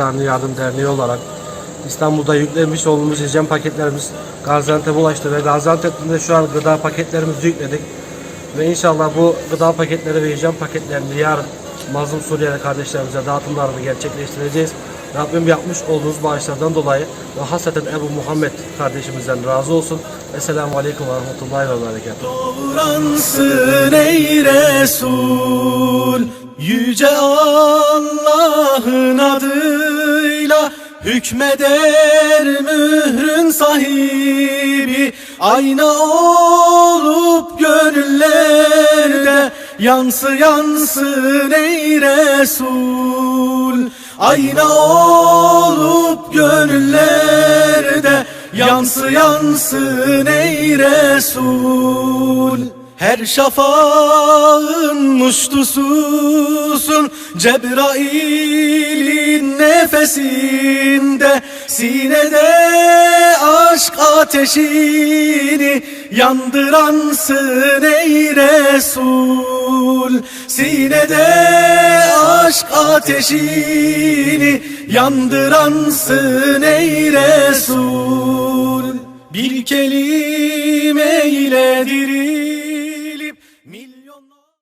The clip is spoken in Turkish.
İnsani Yardım Derneği olarak İstanbul'da yüklenmiş olduğumuz hijyen paketlerimiz Gaziantep'e ulaştı ve Gaziantep'te şu an gıda paketlerimizi yükledik. Ve inşallah bu gıda paketleri ve hijyen paketlerini yarın mazlum Suriyeli kardeşlerimize dağıtımlarını gerçekleştireceğiz. Rabbim yapmış olduğunuz bağışlardan dolayı ve hasreten Ebu Muhammed kardeşimizden razı olsun. Esselamu Aleyküm ve Rahmetullahi ve Berekatuhu. Doğransın ey Resul Allah'ın adıyla Hükmeder mührün sahibi Ayna olup gönüllerde Yansı yansın ey Resul. Ayna olup gönüllerde Yansı yansın ey Resul Her şafağın muştususun Cebrail'in nefesinde. Sinede aşk ateşini Yandıransın ey Resul. Sinede aşk ateşini Yandıransın ey Resul. Bir kelime ile diri